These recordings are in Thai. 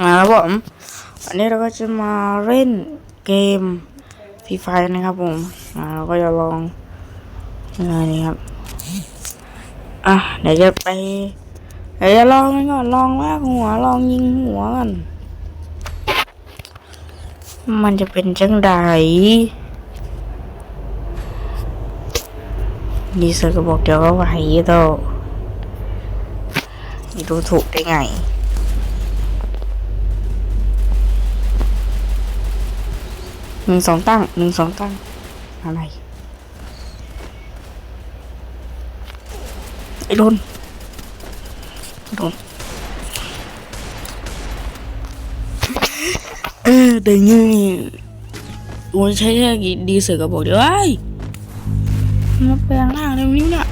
มาครับผมวันนี้เราก็จะมาเล่นเกมฟรีไฟนะครับผมเราก็จะลองอะไรนี่ครับอะเดี๋ยวจะไปเดี๋ยวจะลองกันก่อนลองลากหัวลองยิงหัวกันมันจะเป็นจังไดดีเซอร์ก็บอกเดี๋ยวก็ไหวโตดูถูกได้ไง หนึ่งสองตั้งหนึ่งสองตั้ง อะไร ไอ้โดนโดนเออแต่งี้โอ้ใช้แค่กี่ดีเสือกับบอกเดี๋ยวไอ้ยมาแปลงร่างในนิ้วเนี่ย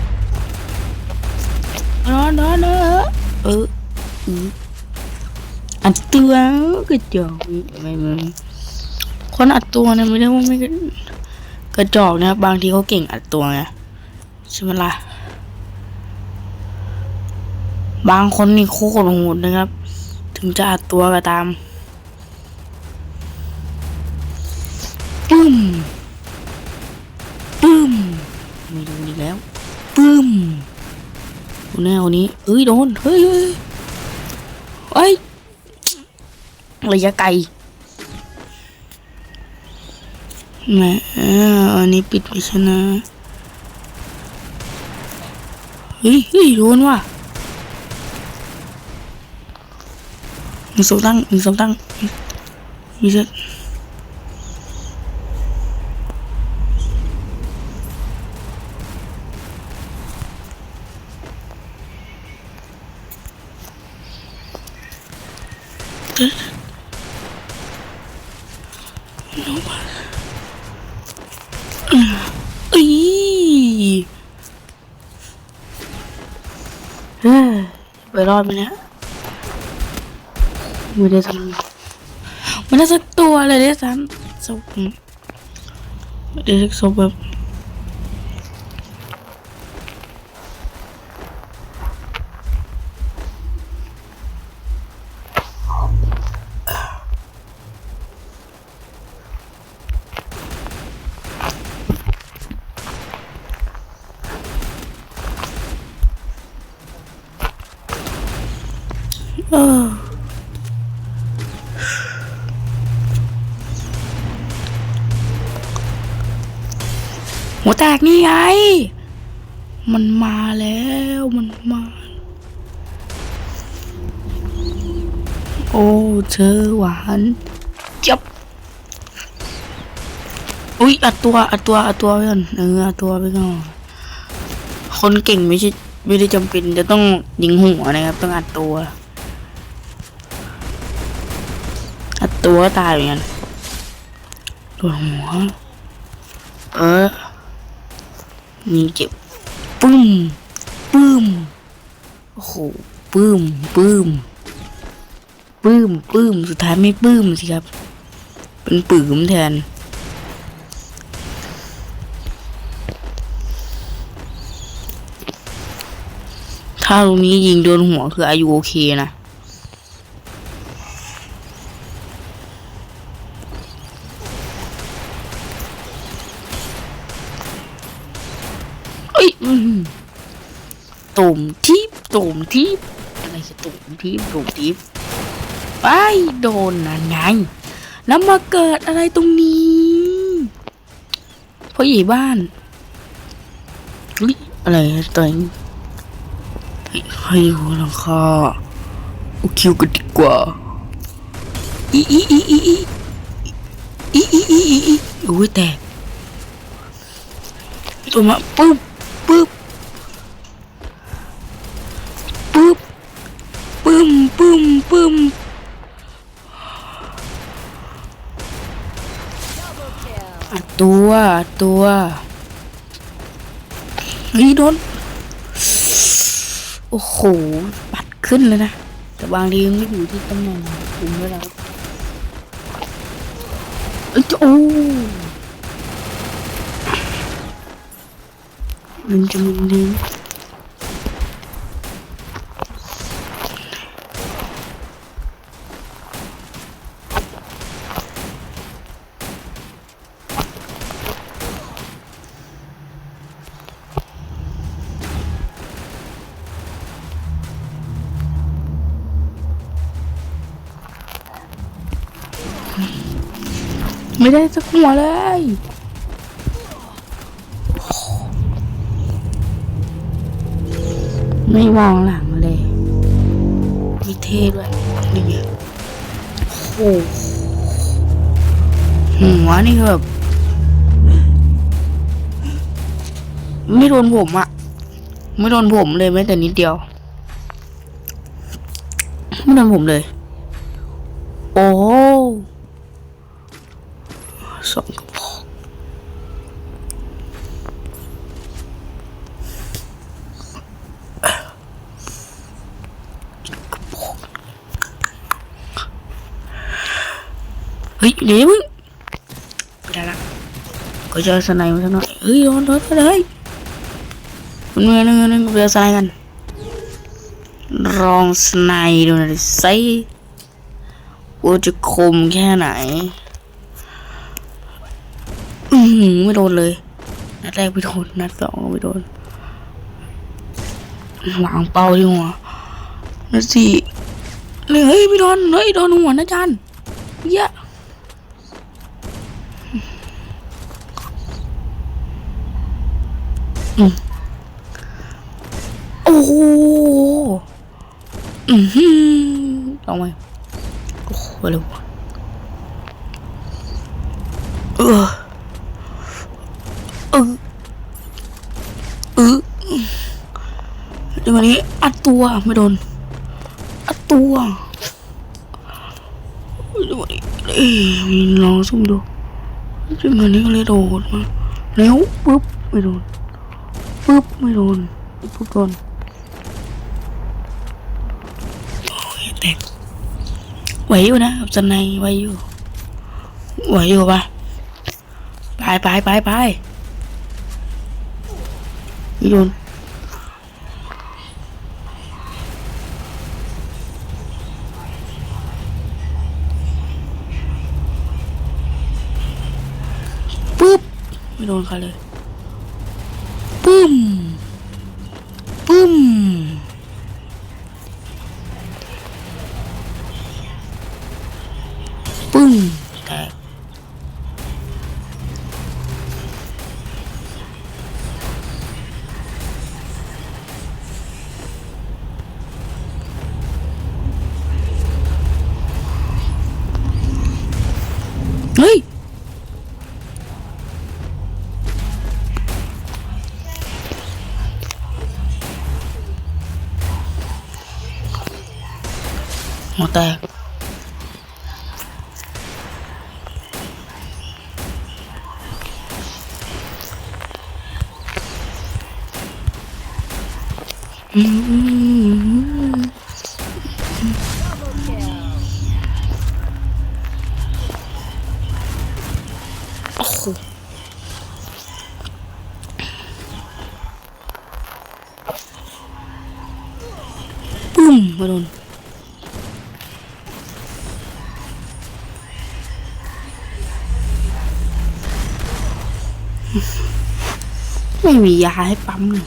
นอนนอนเออเอออออันตัวกระจอกไม่ไม่ คนอัดตัวเนี่ยไม่ได้ว่าไม่กระจอกนะบางทีเขาเก่งอัดตัวไงใช่ไหมล่ะบางคนนี่โคตรโหดนะครับ ถึงจะอัดตัวก็ตามปึ้มปึ้มไม่ดูดีแล้วปึ้มดูแนวนี้เอ้ยโดนเฮ้ยเฮ้ยเฮ้ยระยะไกล แหม่อันนี้ปิดไว้ชนะเฮ้ยเฮ้ยโดนว่ะหนึ่งสองตั้งหนึ่งสองตั้งมีเซ็ตอีเฮ้ย ไปรอดไหมเนี่ยไม่ได้ทำไม่ได้สักตัวเลยได้ซ้ำศพไม่ได้สักศพแบบ หัวแตกนี่ไง มันมาแล้วมันมา โอ้เธอหวานจับอุ้ยอัดตัวอัดตัวอัดตัวไปก่อนเอออัดตัวไปก่อนคนเก่งไม่ใช่ไม่ได้จำเป็นจะต้องยิงหัวนะครับ ต้องอัดตัว อัดตัวตายเหมือนกันตัวหัว เออ นี่เจ็บปึ้มปึ้มโอ้โหปึ้มปึ้มปึ้มปึ้มสุดท้ายไม่ปึ้มสิครับ เป็นปื้มแทนถ้าตรงนี้ยิงโดนหัวคืออายุโอเคนะ ตุ่มทิพย์ตุ่มทิพย์อะไรคือตุ่มทิพย์ตุ่มทิพย์ไปโดนนั่นไง แล้วมาเกิดอะไรตรงนี้พ่อใหญ่บ้านอุ๊ยอะไรตัวเองเฮ้ให้หัวหลังคาโอคิวกันดีกว่าอีอีอีอีอีอีอีอีอีอีโอ้ยแตกตัวมาปุ๊บ ตัวตัวเฮ้ยโดนโอ้โห ปัดขึ้นเลยนะ แต่บางทีไม่อยู่ที่ตำแหน่งคุมไว้แล้วเอ้ยโอ้มันจะมันดึง ไม่ได้สักหัวเลย ไม่มองหลังเลยมีเท่ด้วยนี่โอ้โหหัวนี่แบบไม่โดนผมอะไม่โดนผมเลยแม้แต่นิดเดียว ไม่โดนผมเลย โอ้สองกระบอก เฮ้ยเดี๋ยวมึงไม่ได้ละก็เจอสไนมาสักหน่อยเฮ้ยโดนโดนโดนเลยมันเมื่อนึงนึงเจอสไนกันลองสไนดูหน่อยสิว่าจะคมแค่ไหน อือหือไม่โดนเลย นัดแรกไม่โดน นัดสองก็ไม่โดนวางเป้าที่หัวนัดสี่เลยเฮ้ยไม่โดน เฮ้ยโดนหัวนะจันเยอะอืม โอ้โหอือหือลองไปโอ้โหเร็วะเออเออเออเดี๋ยววันนี้อัดตัวไม่โดน อัดตัวเดี๋ยววันนี้เอ้ยลองซุ่มดูจังวันนี้ก็เลยโดดมาแล้วปุ๊บไม่โดน ปุ๊บไม่โดนปุ๊บโดนโอ้ยแตกไหวอยู่นะกับจันในไหวอยู่ไหวอยู่ปะไปไปไปไปโดนปุ๊บไม่โดนใครเลย Boom! होता mm -hmm. ม่มียาให้ปั๊มเลย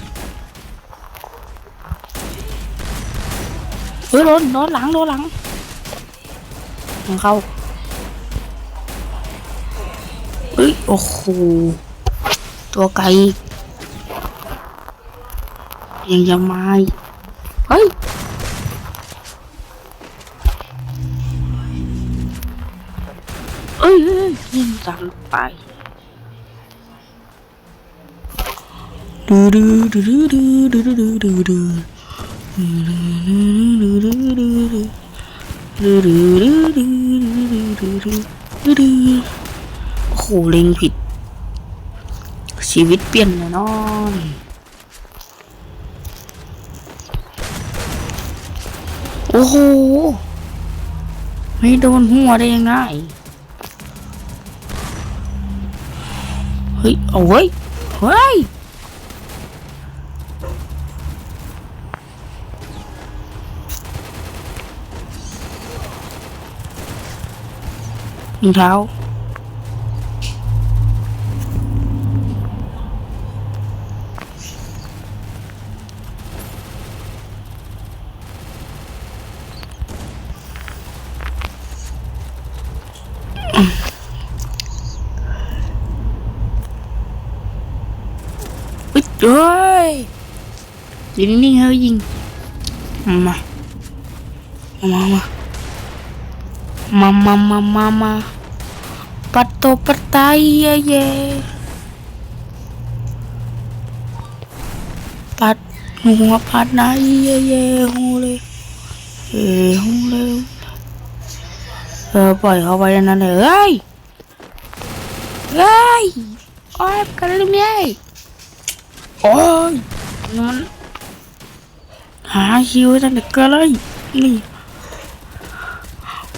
เฮ้ยโดนโดนหลังโดนหลังหลังเข้าเฮ้ยโอ้โหตัวไกลยังจะมาอีกเฮ้ยเอ้ยเอ้ยยิงตามไป ดูดูดูดูดูดูดูดูดูโอ้โหเล็งผิด ชีวิตเปลี่ยนแน่นอนโอ้โห ไม่โดนหัวได้ยังไง เฮ้ย เอาเว้ยเฮ้ย รองเท้า อุ๊ยเอ้ยอยู่นิ่งๆเฮ้ยยิงมามามา Mama mama mama. Pato pertaya ye. Pat mua pat na ye ye hule. Ye hule. เออปล่อยเขาไปนั้นเลยเฮ้ยเฮ้ยโอ๊ยกันเลยมั้ยโอ๊ยนั่นหาคิวตั้งแต่กระไรนี่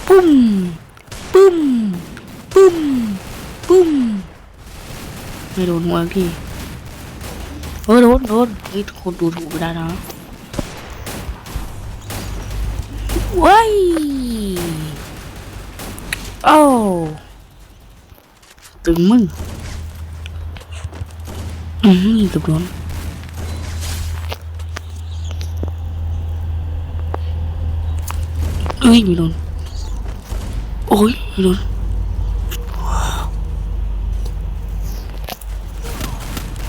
ปุ้ม ปุ้ม ปุ้ม ปุ้ม ไม่โดนหัวอีกทีเออโดนโดนเฮ้ยคนดูถูกไม่ได้นะว้ายโอ้ตึงมึง อืมกือบโดนเอ้ยไม่โดน โอ้ยม่โดน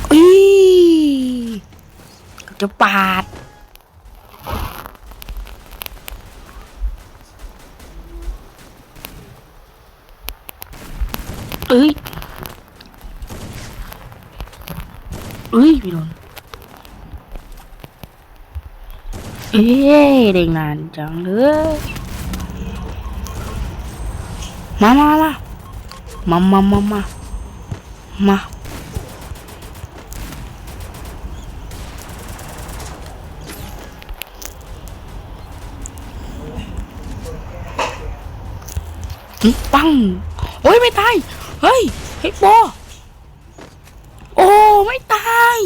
เอ้ยจะปาด เอ้ยเอ้ยไม่โดนเอ้ยได้งานจังเลย มามามามามามามามาปัง โอ้ยไม่ตาย เฮ้ย เฮ้ยโบโอ้ ไม่ตาย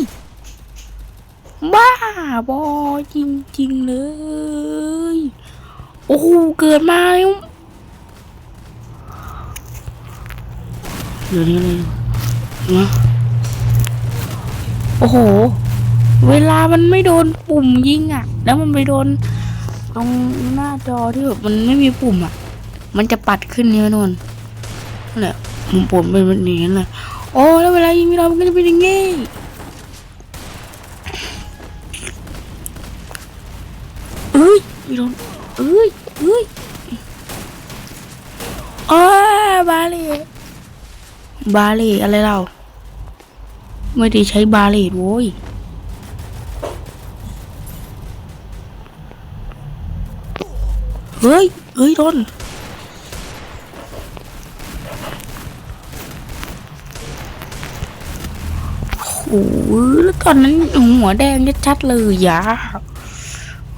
บ้าบอจริง ๆ เลย โอ้เกิดมาแล้ว เดี๋ยวนี้เลยนะโอ้โห เวลามันไม่โดนปุ่มยิงอะ แล้วมันไปโดน ตรงหน้าจอที่แบบมันไม่มีปุ่มอะ มันจะปัดขึ้นเนี่ยนนนั่นแหละมุมผมเป็นแบบนี้แหละโอ้แล้วเวลายิงเรามันก็จะเป็นอย่างงี้เอ้ยไม่โดนเอ้ย บาเล่อะไรเรา ไม่ได้ใช้บาเล่โว้ยเฮ้ย เฮ้ยโดนโอ้โหแล้วตอนนั้นหัวแดงชัดเลยยา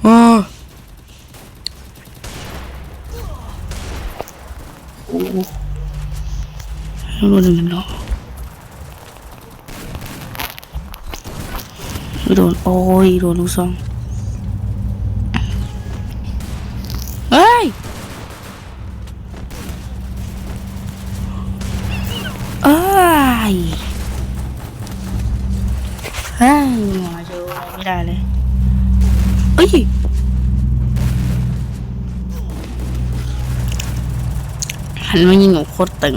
เออโอ้โห โดนหนึ่งเนาะไม่โดนโอ้ยโดนลูกซองเฮ้ยเอ้ยเฮ้ยหมอจะอไรไม่ได้เลยเอ้ยหันมายิงหนูโคตรตึง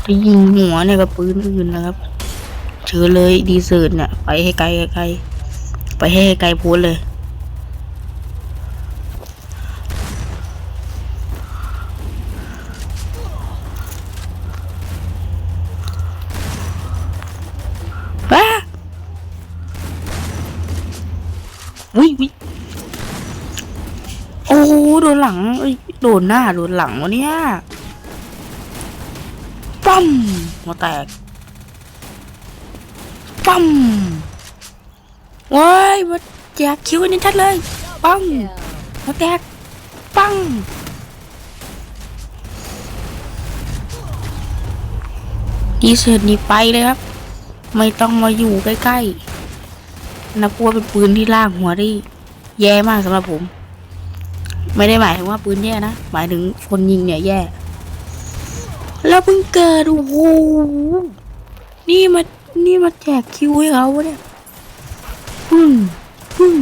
ไป ยิงหัวเนี่ยกับปืนอื่นนะครับเชิญเลยดีเซิร์ตเนี่ยไปให้ไกลไกลไปให้ไกลพ้นเลยว้าวิวิโอ้โดนหลังเอ้โดนหน้า โดนหลังวะเนี่ย ปั๊มหัวแตกปั๊มว้ายมาแจกคิวกันชัดเลยปังหัวแตกปังดีเซอร์นี่ไปเลยครับ ไม่ต้องมาอยู่ใกล้ๆนับว่าเป็นปืนที่ลากหัวได้แย่มากสำหรับผม ไม่ได้หมายถึงว่าปืนแย่นะ หมายถึงคนยิงเนี่ยแย่ แล้วเพิ่งเกิดโอ้โหนี่มานี่มาแจกคิวให้เขาเนี่ยปึ้งปึ้ง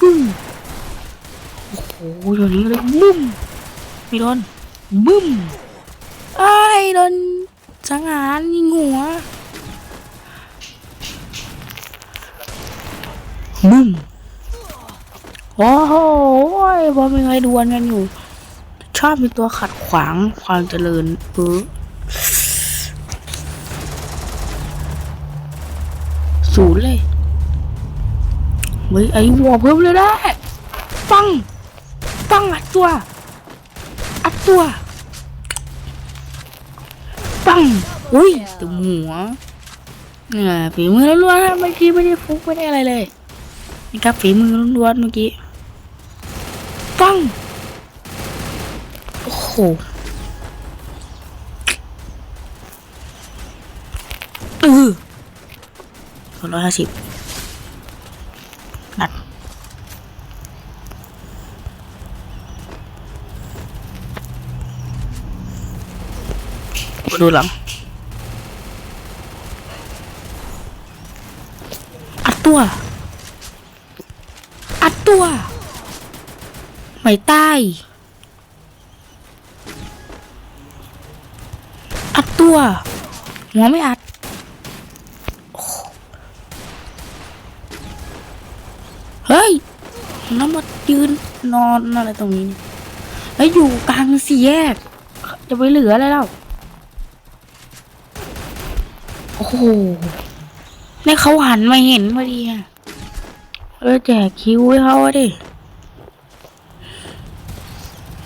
ปึ้งโอ้โหอย่างนี้เลยบึ้มมีโดนบึ้มไอ้โดนสังหารยิงหัวบึ้มโอ้โหบอลเป็นไงดวลกันอยู่ ชอบมีตัวขัดขวางความเจริญเออศูนย์เลยเฮ้ยไอ้วัวเพิ่มเลยได้ ปัง ปังอัดตัว อัดตัว ปัง อุ้ยตึงหัวเนี่ยฝีมือล้วนๆนะเมื่อกี้ไม่ได้ฟุกไม่ได้อะไรเลย นี่ครับฝีมือล้วนๆเมื่อกี้ ปังโอ้โหเออสองร้อยห้าสิบนัดมาดูหลัง อัดตัว อัดตัว ไม่ต อัดตัว หัวไม่อัดเฮ้ยน้ำมายืนนอนอะไรตรงนี้แล้วอยู่กลางสี่แยก จะไปเหลืออะไรแล้วโอ้โหนี่เขาหันมาเห็นพอดีอะเออแจกคิวให้เขาดิ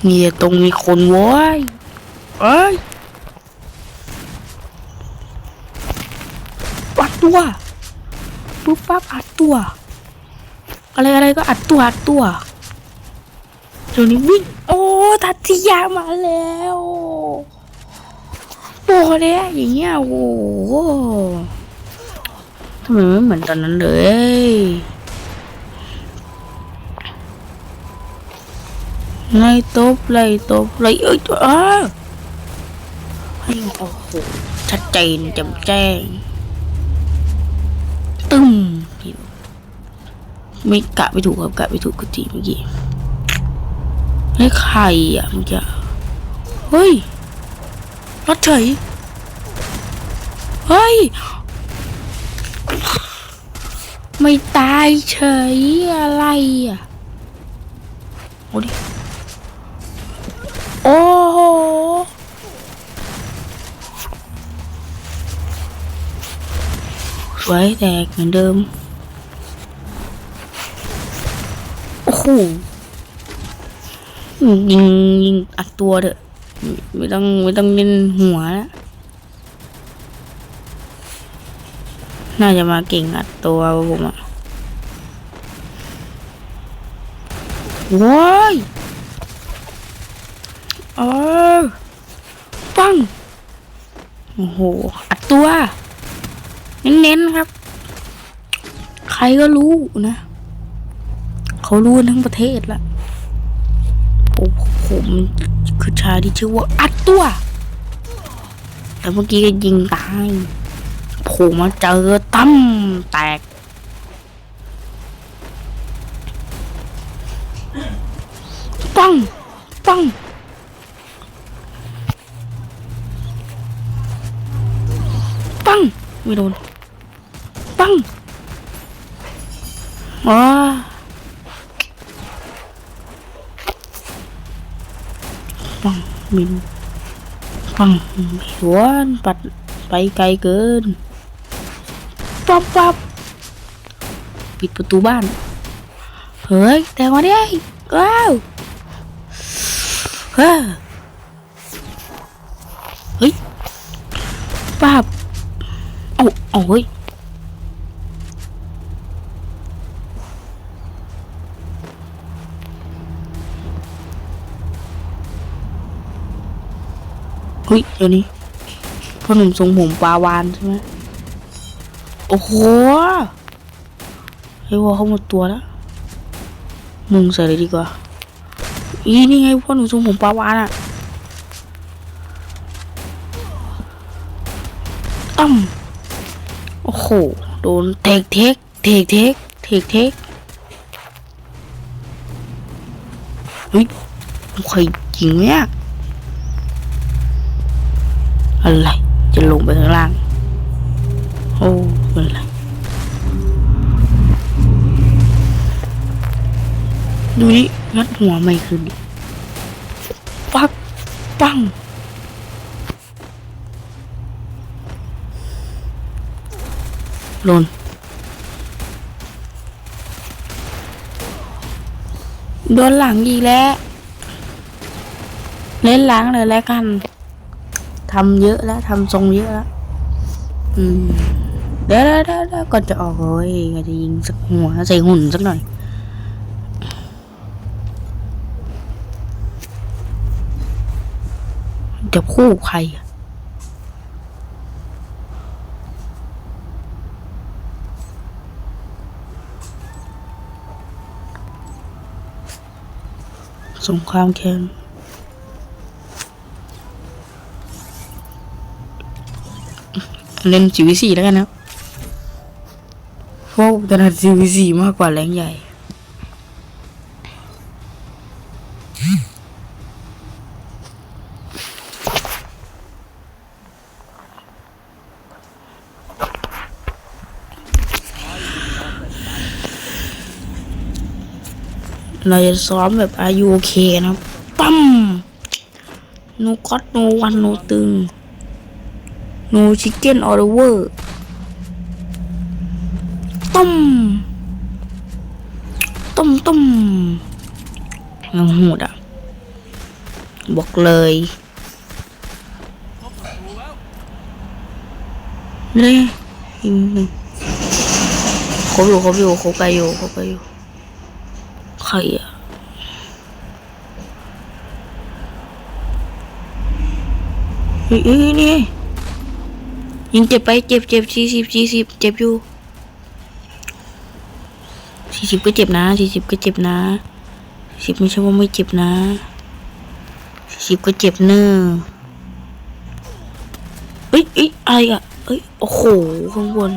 มีแต่ตรงมีคนว้ยเอ้ยอัด ตัวปุ๊บปั๊บอัดตัว อะไรอะไรก็อัดตัวอัดตัวเดี๋ยวนี้วิ่ง โอ้ทัตติยามาแล้วโอ้เนี่ยอย่างเงี้ยโอ้ทำไมไม่เหมือนตอนนั้นเลยไล่ตบไล่ตบไล่เอ้ยเออให้โอ้โหชัดเจนแจ่มแจ้ง ตึ้มไม่กะไม่ถูกครับกะไม่ถูกกจีเมื่อกี้ให้ใครอะเมื่อกี้เฮ้ยรถเฉยเฮ้ย ไม่ตายเฉยอะไรอะโอ้ดิ สวยแตกเหมือนเดิม โอ้โหยิงยิงอัดตัวเถอะ ไม่ต้องไม่ต้องเล่นหัวแล้วน่าจะมาเก่งอัดตัวผมอะว้ายเออปัง โอ้โห อัดตัว เน้นๆครับ ใครก็รู้นะ เขารู้ทั้งประเทศละโอ้ผมคือชายที่ชื่อว่าอัดตัว แต่เมื่อกี้ก็ยิงตายโผล่มาเจอตั้มแตกปังปังปังไม่โดน ปังว้า ปังมินปังหวนปัดไปไกลเกินปั๊บปั๊บปิดประตูบ้าน เฮ้ย แต่มาได้ว้าวเฮ้ยเฮ้ยปั๊บเอาเอาเฮ้ย ฮ้ยเดี๋ยวนี้พ่อหนุ่มทรงผมปลาวานใช่ไหมโอ้โหไอ้วัวเขาหมดตัวแล้วมึงใส่เลยดีกว่าอีนี่ไงพ่อหนุ่มทรงผมปลาวานอะอ้ำโอ้โหโดนเทกเทกเทกเทกเทกเทกเฮ้ยใครยิงเนี่ย อะไรจะลงไปข้างล่าง โอ้เป็นไรดูนี่งัดหัวไม่ขึ้นปักปังลนโดนหลังอีกแล้ว เล่นหลังเลยแล้วกัน ทำเยอะแล้วทำทรงเยอะแล้วอืมเดี๋ยวเดี๋ยวเดี๋ยวเดี๋ยวก่อนจะออกเฮ้ยก็จะยิงสักหัวใส่หุ่นสักหน่อยจะคู่ใครสงครามแค้น เล่นจีวีสี่แล้วกันนะเพราะถนัดจีวีสี่มากกว่าแรงใหญ่เราจะซ้อมแบบอายุโอเคนะ ปั๊มโนก็อตโนวันโนตึง โนชิคเก้นออเดอร์เวอร์ต้ม ต้มต้มยังโหดอะ บอกเลยเลยอีกนิดนึงครบอยู่ครบอยู่ครบไปอยู่ครบไปอยู่ใครอะเอ้ยนี่ ยิงเจ็บไปเจ็บเจ็บสี่สิบสี่สิบเจ็บอยู่สี่สิบก็เจ็บนะสี่สิบก็เจ็บนะสี่สิบไม่ใช่ว่าไม่เจ็บนะสี่สิบก็เจ็บเนอะเอ้ยเอ้ยไรอะเอ้ยโอ้โหข้างบน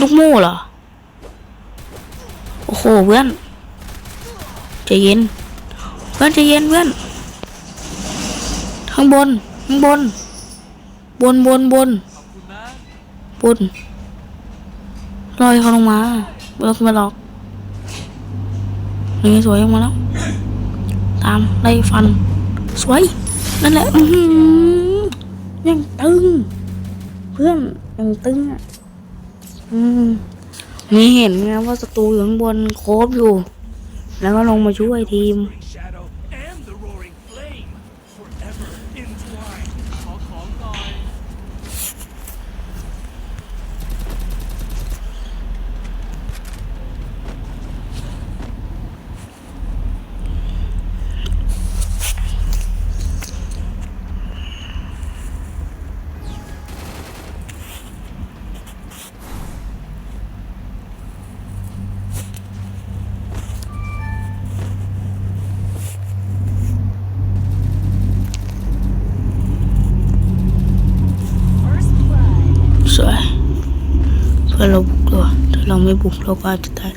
ลูกโม่เหรอโอ้โหเพื่อนใจเย็นเพื่อนใจเย็นเพื่อนข้างบนข้างบน บนบนบนบนลอยเขาลงมาไม่ต้องมาหรอกนี่สวยออกมาแล้ว ตามไล่ฟัน สวย นั่นแหละยังตึง เพื่อนยังตึงอะอืมมีเห็นไงว่าศัตรูอยู่ข้างบนโคบอยู่ แล้วก็ลงมาช่วยทีม shadow and the roaring flame forever entwined. ขอของหน่อย First blood. สวยเพื่อเราบุกตัวถ้าเรา ไม่บุกเราก็อาจจะตาย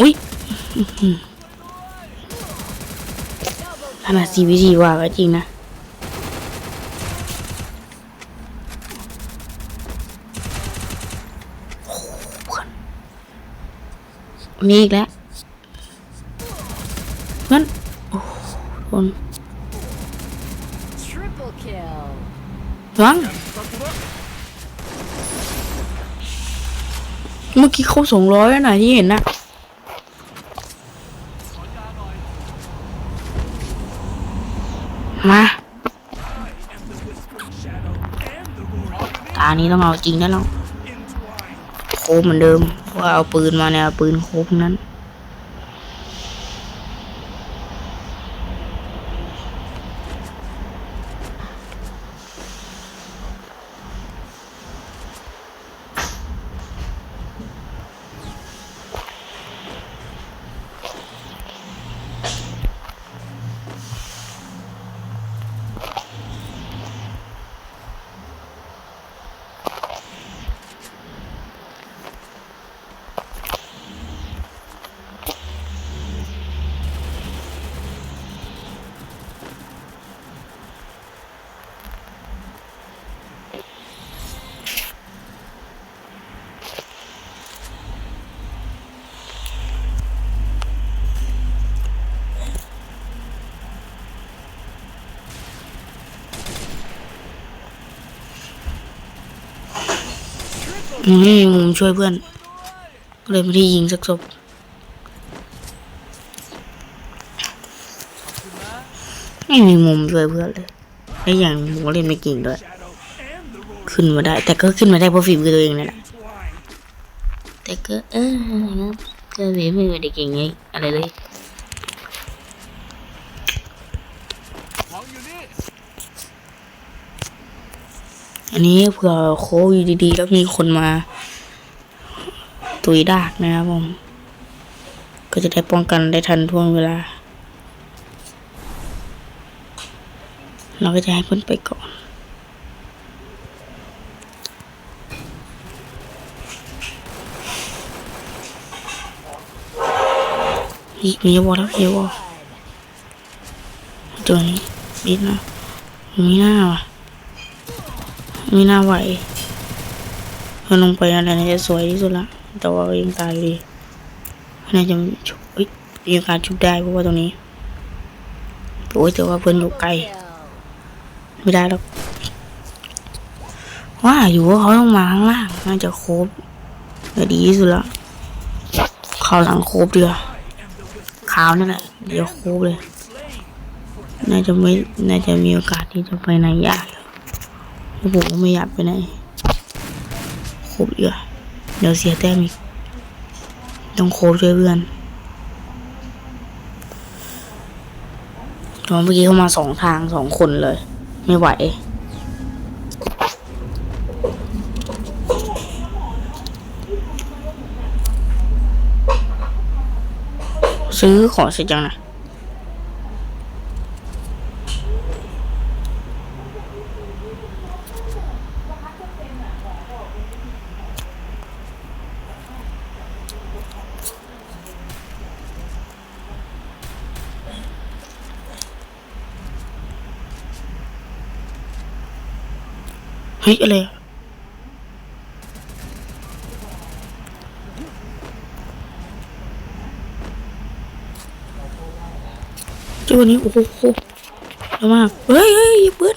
อุ้ยขนาดซีวีดีว่าก็จริงนะมีอีกแล้วงั้นโอ้โห โดน Triple kill. วังเมื่อกี้เขาสองร้อยแล้วนะที่เห็นนะมาตานี้ต้องเอาจริงแล้วเนาะ Entwined. โคบเหมือนเดิมเพราะว่าเอาปืนมาเนี่ยเอาปืนโคบนั้น ไม่มีมุมช่วยเพื่อน ก็เลยไม่ได้ยิงสักศพไม่มีมุมช่วยเพื่อนเลยและอย่างหมูเล่นไม่เก่งด้วย ขึ้นมาได้ แต่ก็ขึ้นมาได้เพราะฝีมือตัวเองนั่นแหละแต่ก็เออนะก็ฝีมือไม่ได้เก่งไงอะไรเลย ของอยู่นี่ อันนี้เผื่อโค้อยู่ดีๆแล้วมีคนมา ตุยดากนะครับผม ก็จะได้ป้องกันได้ทันท่วงเวลา เราก็จะให้เพื่อนไปก่อนมีมีวอลแล้วมีวอลตัวนี้บิดนะมีหน้าว่ะ ไม่น่าไหวมันลงไปอะไรน่าจะสวยที่สุดละ แต่ว่ายังตายอยู่ดีน่าจะชุบเอ้ยมีโอกาสชุบได้เพราะว่าตรงนี้โอ้ยแต่ว่าเพื่อนอยู่ไกล ไม่ได้หรอกว่าอยู่ว่าเขาต้องมาข้างล่างน่าจะโครบจะดีที่สุดละข่าวหลังโครบเดียวขาวนั่นแหละเดี๋ยวโครบเลย น่าจะไม่ น่าจะมีโอกาสที่จะไปไหนยาก โอยู่เพราะผมก็ไม่อยากไปไหนโครบเดียวเดี๋ยวเสียแต้มอีก ต้องโครบช่วยเพื่อนตอนเมื่อกี้เข้ามาสองทางสองคนเลย ไม่ไหว ซื้อของเสร็จยังนะ ฮ้ยอะไรจ้าวันนี้โอ้โหโอ้โหเยอะมากเฮ้ยเฮ้ยหยิบปืน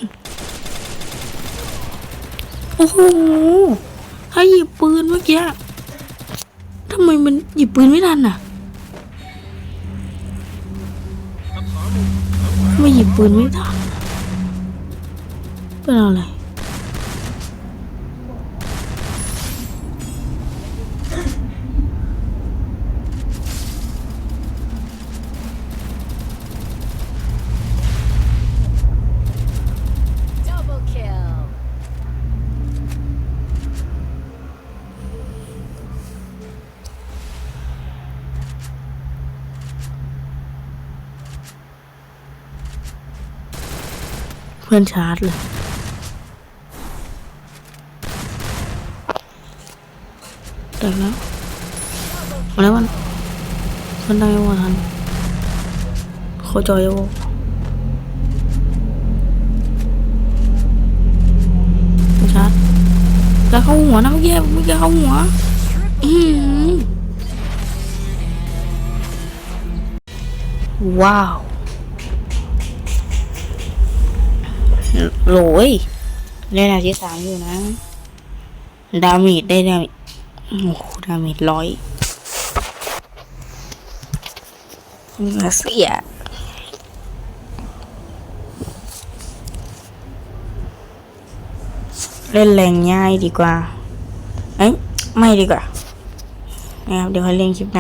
โอ้โหให้หยิบปืนเมื่อกี้ทำไมมันหยิบปืนไม่ทันอะไม่หยิบปืนไม่ทันเป็นอะไร พื่อนชาร์จเลย แต่แล้วมาแล้วมันมันได้ยังวะทันเขาจอยยังวะชาร์จแล้วเข้าหัวนะเมื่อกี้เมื่อกี้เข้าหัว อืมว้าว โหลยได้ดาวที่สามอยู่นะดาเมจได้ดาเมจโอ้โหดาเมจร้อยเสียเล่นแรงง่ายดีกว่า เอ้ย ไม่ดีกว่า นะครับ เดี๋ยวให้เล่นคลิปหน้า